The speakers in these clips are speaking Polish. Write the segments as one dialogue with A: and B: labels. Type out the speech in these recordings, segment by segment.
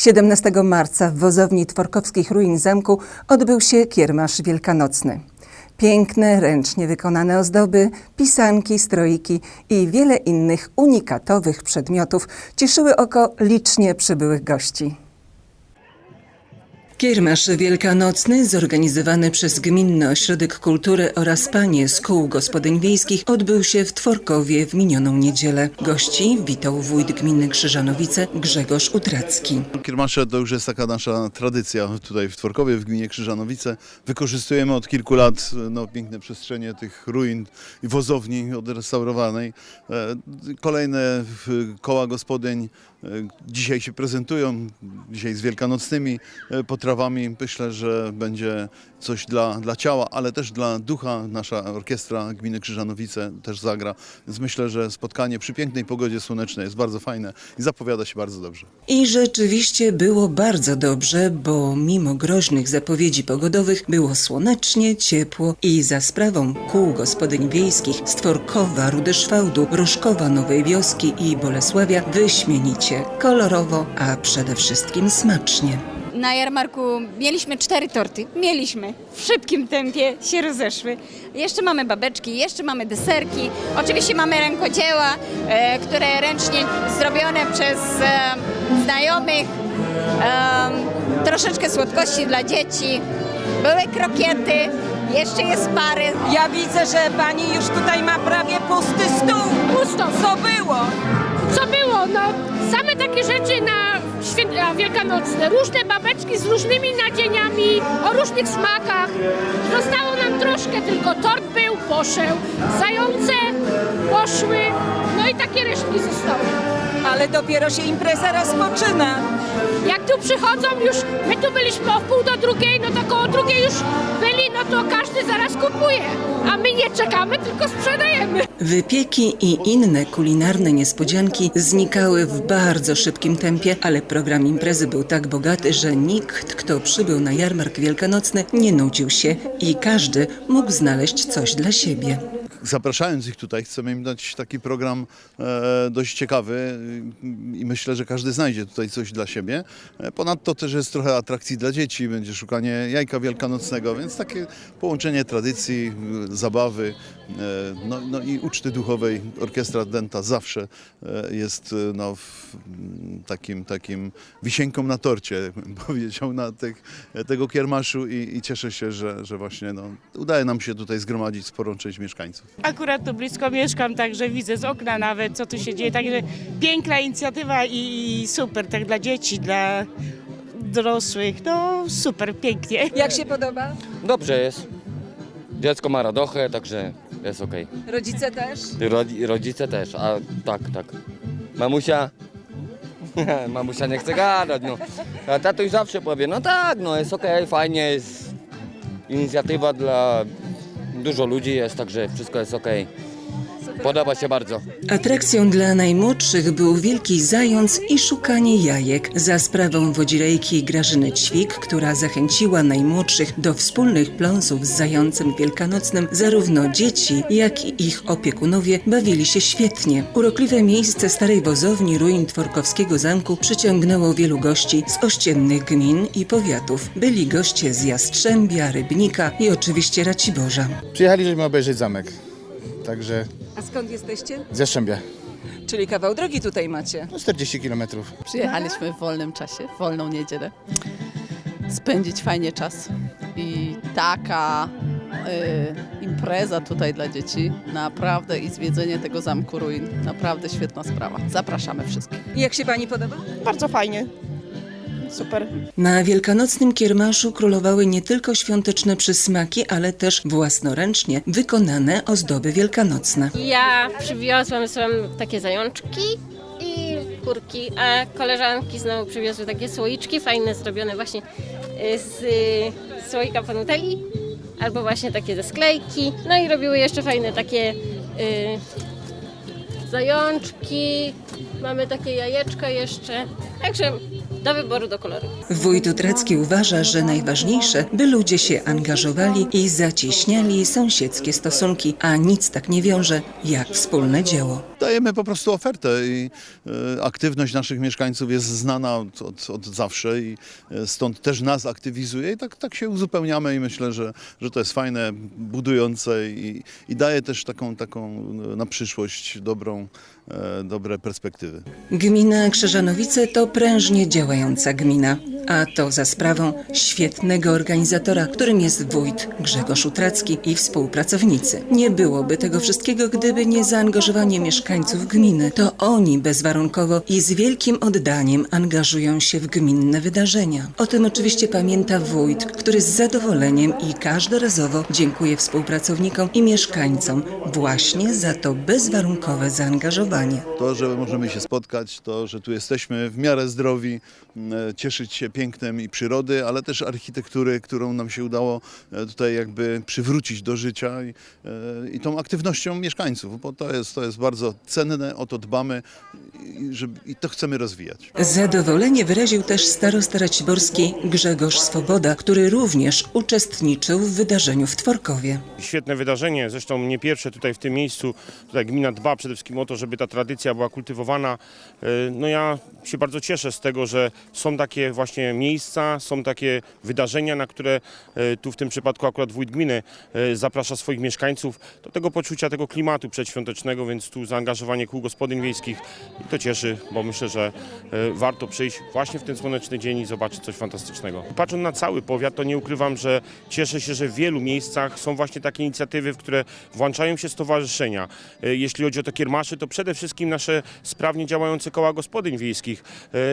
A: 17 marca w wozowni Tworkowskich Ruin Zamku odbył się kiermasz wielkanocny. Piękne, ręcznie wykonane ozdoby, pisanki, stroiki i wiele innych unikatowych przedmiotów cieszyły oko licznie przybyłych gości. Kiermasz wielkanocny zorganizowany przez Gminny Ośrodek Kultury oraz panie z kół gospodyń wiejskich odbył się w Tworkowie w minioną niedzielę. Gości witał wójt gminy Krzyżanowice Grzegorz Utracki.
B: Kiermasze to już jest taka nasza tradycja tutaj w Tworkowie, w gminie Krzyżanowice. Wykorzystujemy od kilku lat no, piękne przestrzenie tych ruin i wozowni odrestaurowanej. E, Kolejne koła gospodyń dzisiaj się prezentują, dzisiaj z wielkanocnymi e, potrawami. Myślę, że będzie coś dla, dla ciała, ale też dla ducha. Nasza orkiestra gminy Krzyżanowice też zagra, więc myślę, że spotkanie przy pięknej pogodzie słonecznej jest bardzo fajne i zapowiada się bardzo dobrze.
A: I rzeczywiście było bardzo dobrze, bo mimo groźnych zapowiedzi pogodowych było słonecznie, ciepło i za sprawą kół gospodyń wiejskich z Tworkowa, Rudyszwałdu, Rożkowa, Nowej Wioski i Bolesławia wyśmienicie, kolorowo, a przede wszystkim smacznie.
C: Na jarmarku mieliśmy cztery torty. Mieliśmy. W szybkim tempie się rozeszły. Jeszcze mamy babeczki, jeszcze mamy deserki. Oczywiście mamy rękodzieła, e, które ręcznie zrobione przez e, znajomych. E, troszeczkę słodkości dla dzieci. Były krokiety. Jeszcze jest pary.
D: Ja widzę, że pani już tutaj ma prawie pusty stół.
E: Pusto.
D: Co było?
E: Co było? No, wielkanocne. Różne babeczki z różnymi nadzieniami, o różnych smakach. Zostało nam troszkę, tylko tort był, poszedł. Zające poszły, no i takie resztki zostały.
D: Ale dopiero się impreza rozpoczyna.
E: Jak tu przychodzą już, my tu byliśmy o wpół do drugiej, no to koło drugiej już byli, no to każdy zaraz kupuje. A my nie czekamy, tylko sprzedajemy.
A: Wypieki i inne kulinarne niespodzianki znikały w bardzo szybkim tempie, ale program imprezy był tak bogaty, że nikt, kto przybył na jarmark wielkanocny, nie nudził się i każdy mógł znaleźć coś dla siebie.
B: Zapraszając ich tutaj, chcemy im dać taki program e, dość ciekawy i myślę, że każdy znajdzie tutaj coś dla siebie. E, Ponadto też jest trochę atrakcji dla dzieci, będzie szukanie jajka wielkanocnego, więc takie połączenie tradycji, zabawy, no, no i uczty duchowej. Orkiestra Denta zawsze e, jest y, no, w, m, takim, takim wisienką na torcie, jakbym powiedział, na tych, tego kiermaszu i, i cieszę się, że, że właśnie no, udaje nam się tutaj zgromadzić sporą część mieszkańców.
F: Akurat tu blisko mieszkam, także widzę z okna nawet, co tu się dzieje. Także piękna inicjatywa i super, tak dla dzieci, dla dorosłych. No super, pięknie.
D: Jak się podoba?
G: Dobrze jest. Dziecko ma radochę, także jest okej.
D: Rodzice też?
G: Rodzi- Rodzice też, a tak, tak. Mamusia. Mamusia nie chce gadać, no. A tatuś zawsze powie, no tak, no jest okej, fajnie, jest inicjatywa dla dużo ludzi jest, także wszystko jest okej. Podoba się bardzo.
A: Atrakcją dla najmłodszych był wielki zając i szukanie jajek za sprawą wodzirejki Grażyny Ćwik, która zachęciła najmłodszych do wspólnych pląsów z zającem wielkanocnym. Zarówno dzieci, jak i ich opiekunowie bawili się świetnie. Urokliwe miejsce starej wozowni ruin Tworkowskiego Zamku przyciągnęło wielu gości z ościennych gmin i powiatów. Byli goście z Jastrzębia, Rybnika i oczywiście Raciborza.
H: Przyjechaliśmy obejrzeć zamek. Także
D: A skąd jesteście?
H: z Jastrzębia.
D: Czyli kawał drogi tutaj macie.
H: No 40 kilometrów.
I: Przyjechaliśmy w wolnym czasie, w wolną niedzielę. Spędzić fajnie czas. I taka y, impreza tutaj dla dzieci. Naprawdę i zwiedzenie tego zamku ruin. Naprawdę świetna sprawa. Zapraszamy wszystkich.
D: I jak się pani podoba?
F: Bardzo fajnie. Super.
A: Na wielkanocnym kiermaszu królowały nie tylko świąteczne przysmaki, ale też własnoręcznie wykonane ozdoby wielkanocne.
E: Ja przywiozłam sobie takie zajączki i kurki, a koleżanki znowu przywiozły takie słoiczki, fajne, zrobione właśnie y, z y, słoika panutelli, albo właśnie takie ze sklejki. No i robiły jeszcze fajne takie y, zajączki, mamy takie jajeczka jeszcze, także do wyboru, do koloru.
A: Wójt Utracki uważa, że najważniejsze, by ludzie się angażowali i zacieśniali sąsiedzkie stosunki, a nic tak nie wiąże jak wspólne dzieło.
B: Dajemy po prostu ofertę i e, aktywność naszych mieszkańców jest znana od, od, od zawsze i e, stąd też nas aktywizuje i tak, tak się uzupełniamy i myślę, że, że to jest fajne, budujące i, i daje też taką, taką e, na przyszłość dobrą, dobre perspektywy.
A: Gmina Krzyżanowice to prężnie działająca gmina, a to za sprawą świetnego organizatora, którym jest wójt Grzegorz Utracki i współpracownicy. Nie byłoby tego wszystkiego, gdyby nie zaangażowanie mieszkańców gminy. To oni bezwarunkowo i z wielkim oddaniem angażują się w gminne wydarzenia. O tym oczywiście pamięta wójt, który z zadowoleniem i każdorazowo dziękuję współpracownikom i mieszkańcom właśnie za to bezwarunkowe zaangażowanie.
B: To, że możemy się spotkać, to, że tu jesteśmy w miarę zdrowi, cieszyć się pięknem i przyrody, ale też architektury, którą nam się udało e, tutaj jakby przywrócić do życia i, e, i tą aktywnością mieszkańców, bo to jest, to jest bardzo cenne, o to dbamy i, żeby, i to chcemy rozwijać.
A: Zadowolenie wyraził też starosta Raciborski Grzegorz Swoboda, który również uczestniczył w wydarzeniu w Tworkowie.
J: Świetne wydarzenie, zresztą nie pierwsze tutaj w tym miejscu. Tutaj gmina dba przede wszystkim o to, żeby ta tradycja była kultywowana. E, No ja się bardzo cieszę z tego, że są takie właśnie miejsca, są takie wydarzenia, na które e, tu w tym przypadku akurat wójt gminy e, zaprasza swoich mieszkańców do tego poczucia tego klimatu przedświątecznego, więc tu zaangażowanie kół gospodyń wiejskich i to cieszy, bo myślę, że e, warto przyjść właśnie w ten słoneczny dzień i zobaczyć coś fantastycznego. Patrząc na cały powiat, to nie ukrywam, że cieszę się, że w wielu miejscach są właśnie takie inicjatywy, w które włączają się stowarzyszenia. Jeśli chodzi o te kiermasze, to przede wszystkim nasze sprawnie działające koła gospodyń wiejskich.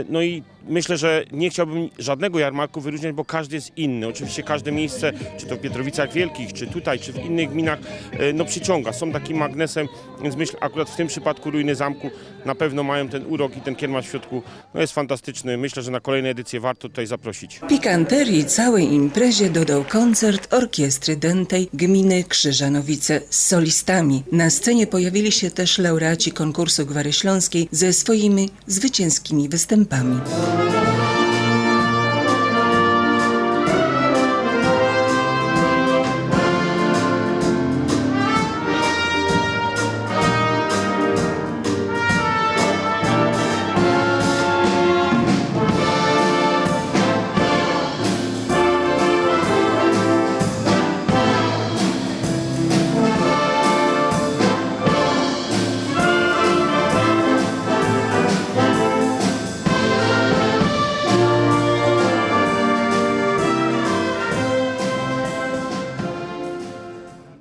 J: No i myślę, że nie chciałbym żadnego jarmarku wyróżniać, bo każdy jest inny. Oczywiście każde miejsce, czy to w Pietrowicach Wielkich, czy tutaj, czy w innych gminach, e, no przyciąga. Są takim magnesem, więc myślę, akurat w tym przypadku ruiny zamku na pewno mają ten urok i ten kiermasz w środku no jest fantastyczny. Myślę, że na kolejne edycje warto tutaj zaprosić.
A: Pikanterii całej imprezie dodał koncert orkiestry dętej gminy Krzyżanowice z solistami. Na scenie pojawili się też laureaci konkursu Gwary Śląskiej ze swoimi zwycięskimi występami.